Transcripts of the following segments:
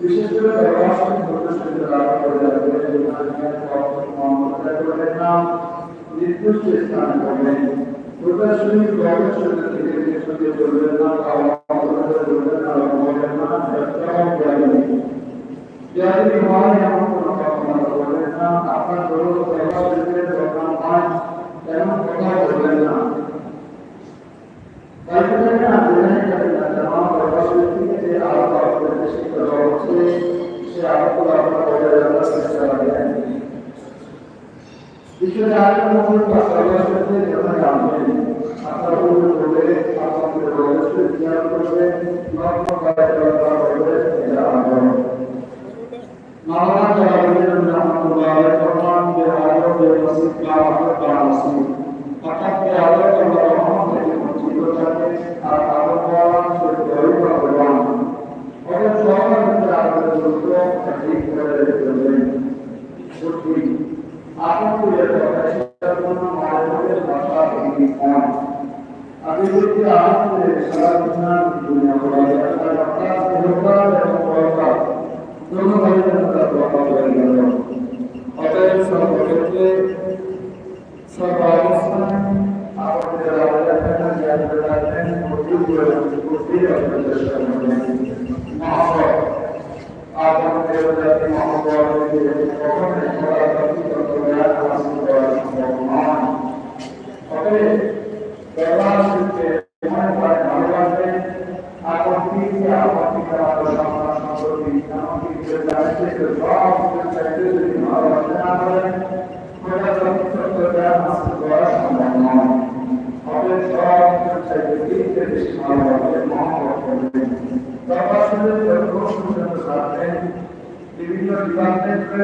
বিশেষ করে ব্যবহারিক সদস্যদের লাভ করে যাবে না নির্দিষ্ট স্থান করবেন প্রকাশনী গবেষণা থেকে সঙ্গে চলবেন না চলবেন না বলবেন না प्रोग्राम आपका करो तो पहला दूसरे प्रोग्राम पाँच एवं चौथा प्रोग्राम परिवर्तन का आंदोलन करना तमाम परिवर्तन के लिए आप आपको से करो से से आपको आपका परिवर्तन करना चाहिए इसलिए आप लोगों को परिवर्तन से करना चाहिए आप लोगों को बोले आप अपने रोल से किया करोगे आप का परिवर्तन करोगे महाराज का আমাদের সারা দুনিয়া করা যায় অর্থাৎ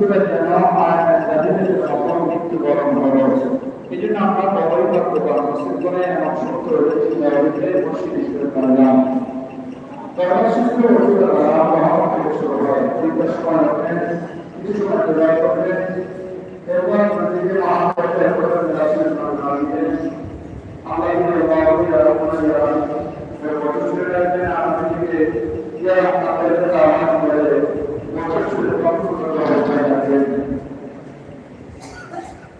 মৃত্যুটা যেন আয় জাতিদের সকল মৃত্যুবরণ হলো এই জন্য আমরা বড়ই ভাগ্যবান মুসলিম করে এমন সত্য রয়েছে পারলাম পরমাসুস্থ রসুল্লাহ মহাভারতের শুরু হয় জিজ্ঞাসা করা কিছু সময় দয়া করলেন এরপর নিজেকে মহাভারতের প্রথম রাসুল নামিয়ে আমরা এখানে বাবাকে যারা মনে যারা বছর শুরু রাখবেন আমাদেরকে ইয়া আপনাদের আহ্বান করে বছর শুরু কখন অবস্থায় রাখবেন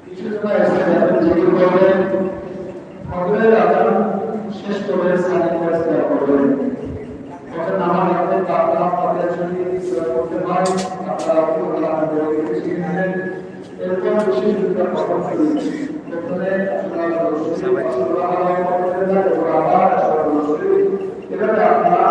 কিছু সময় এসে যাবেন জিজ্ঞেস করবেন আমাদের আদান শেষ করে সাথে এভাবে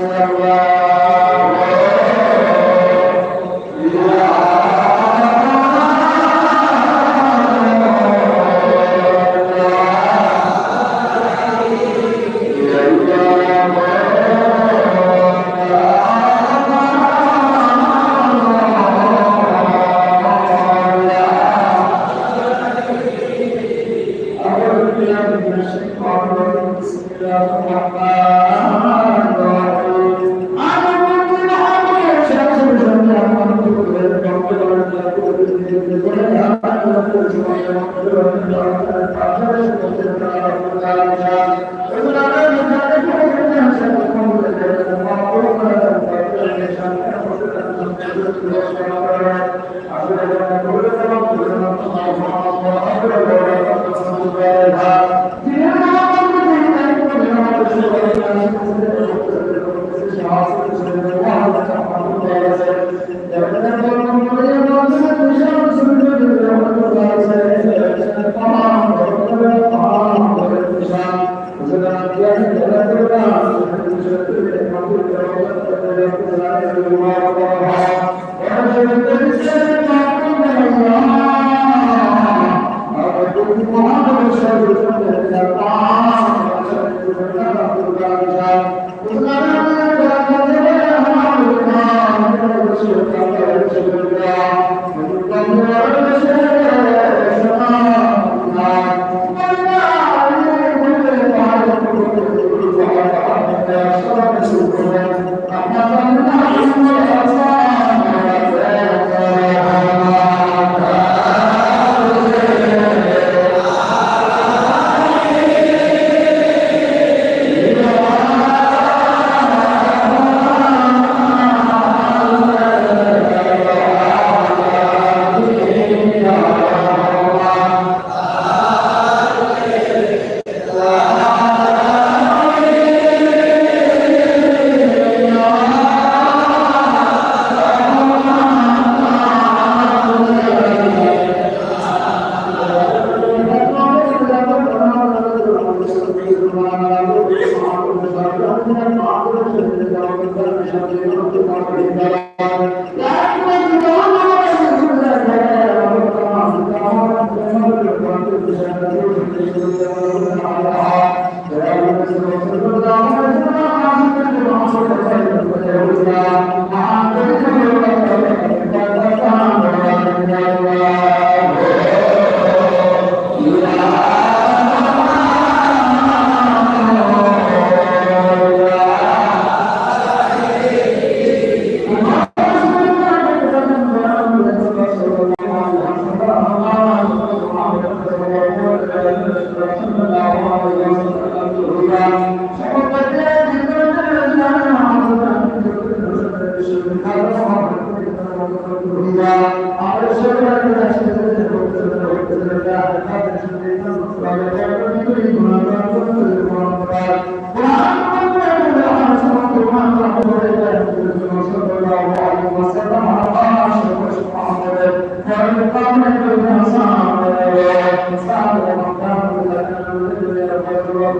করেন মহান প্রতিপালন আল্লাহ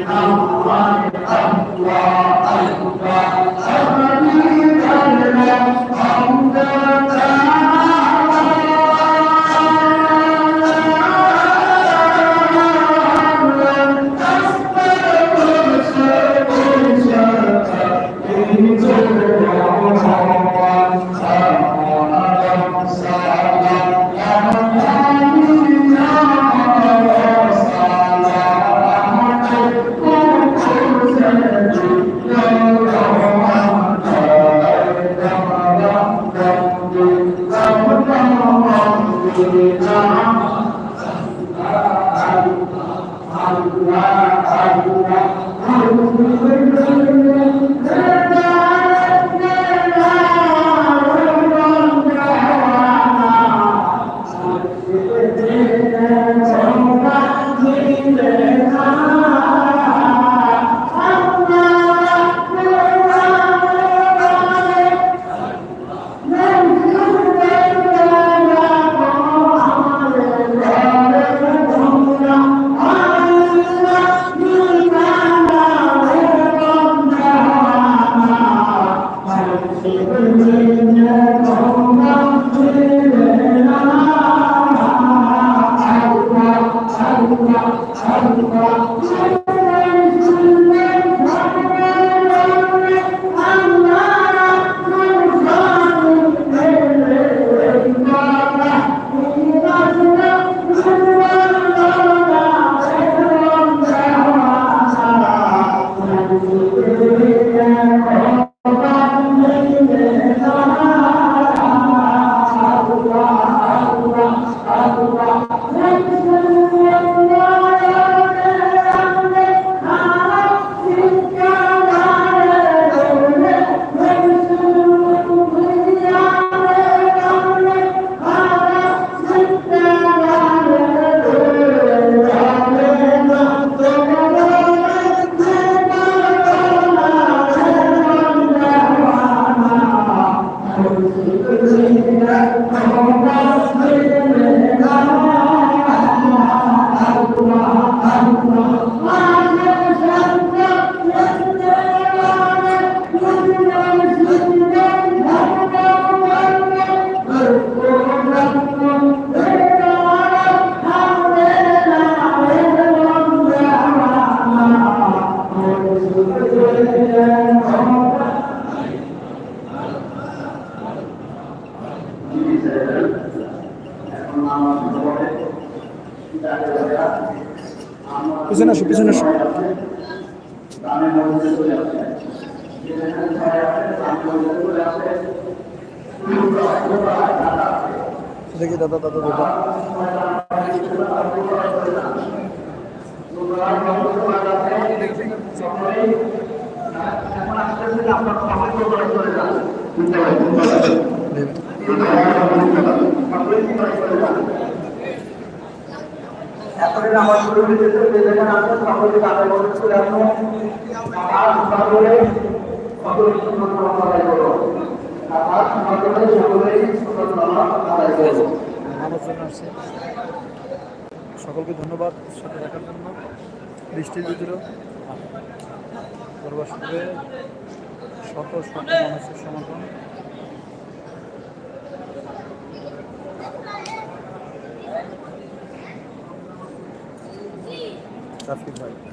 الله الله পিছনে আসো পিছনে আসো। দেখি দাদা দাদা দাদা। এখনই আমার শুরু যে সকলকে সকলে সুন্দর আদায় করো। আর সুন্দর আদায় করো। সকলকে ধন্যবাদ, সাথে দেখার জন্য। বৃষ্টির ভিতরেও দরবার শত শত মানুষের সমাগম। কেমন আছেন?